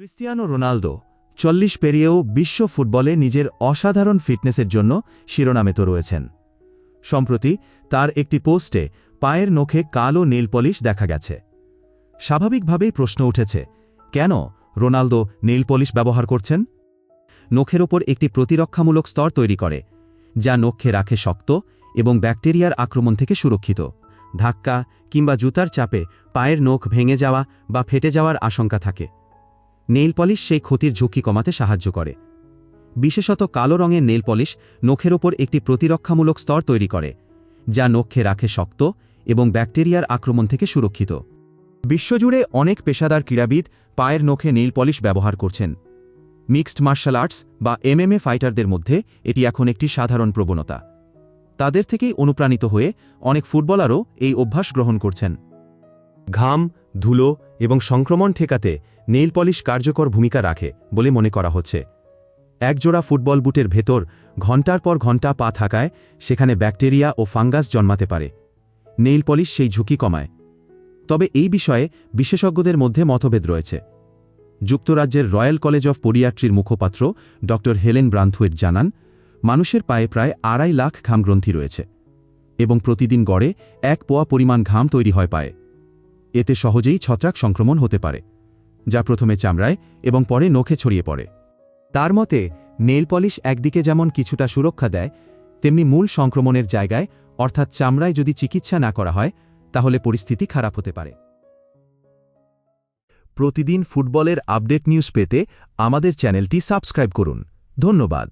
Cristiano Ronaldo, চল্লিশ পেরিয়েও বিশ্ব ফুটবলে নিজের অসাধারণ ফিটনেসের জন্য শিরোনামে তো রয়েছেন। সম্প্রতি তার একটি পোস্টে পায়ের নখে কালো নীল পলিশ দেখা গেছে। স্বাভাবিকভাবেই প্রশ্ন উঠেছে, কেন রোনালদো নীল পলিশ ব্যবহার করছেন? নখের ওপর একটি প্রতিরক্ষামূলক স্তর তৈরি করে, যা নখে রাখে শক্ত এবং ব্যাকটেরিয়ার আক্রমণ থেকে সুরক্ষিত। ধাক্কা কিংবা জুতার চাপে পায়ের নখ ভেঙে যাওয়া বা ফেটে যাওয়ার আশঙ্কা থাকে। নেইল পলিশ সেই ক্ষতির ঝুঁকি কমাতে সাহায্য করে। বিশেষত কালো রঙের নেল পলিশ নখের ওপর একটি প্রতিরক্ষামূলক স্তর তৈরি করে, যা নখে রাখে শক্ত এবং ব্যাকটেরিয়ার আক্রমণ থেকে সুরক্ষিত। বিশ্বজুড়ে অনেক পেশাদার ক্রীড়াবিদ পায়ের নখে নীল পলিশ ব্যবহার করছেন। মিক্সড মার্শাল আর্টস বা এমএমএ ফাইটারদের মধ্যে এটি এখন একটি সাধারণ প্রবণতা। তাদের থেকেই অনুপ্রাণিত হয়ে অনেক ফুটবলারও এই অভ্যাস গ্রহণ করছেন। ঘাম ধুলো এবং সংক্রমণ ঠেকাতে নেইল পলিশ কার্যকর ভূমিকা রাখে বলে মনে করা হচ্ছে। একজোড়া ফুটবল বুটের ভেতর ঘণ্টার পর ঘণ্টা পা থাকায় সেখানে ব্যাকটেরিয়া ও ফাঙ্গাস জন্মাতে পারে। নেইল পলিশ সেই ঝুঁকি কমায়। তবে এই বিষয়ে বিশেষজ্ঞদের মধ্যে মতভেদ রয়েছে। যুক্তরাজ্যের রয়্যাল কলেজ অফ পোরিয়াট্রির মুখপাত্র ড. হেলেন ব্রান্থুয়েট জানান, মানুষের পায়ে প্রায় আড়াই লাখ ঘামগ্রন্থি রয়েছে এবং প্রতিদিন গড়ে এক পোয়া পরিমাণ ঘাম তৈরি হয় পায়ে। এতে সহজেই ছত্রাক সংক্রমণ হতে পারে, যা প্রথমে চামড়ায় এবং পরে নখে ছড়িয়ে পড়ে। তার মতে নেল পলিশ একদিকে যেমন কিছুটা সুরক্ষা দেয়, তেমনি মূল সংক্রমণের জায়গায়, অর্থাৎ চামড়ায় যদি চিকিৎসা না করা হয়, তাহলে পরিস্থিতি খারাপ হতে পারে। প্রতিদিন ফুটবলের আপডেট নিউজ পেতে আমাদের চ্যানেলটি সাবস্ক্রাইব করুন। ধন্যবাদ।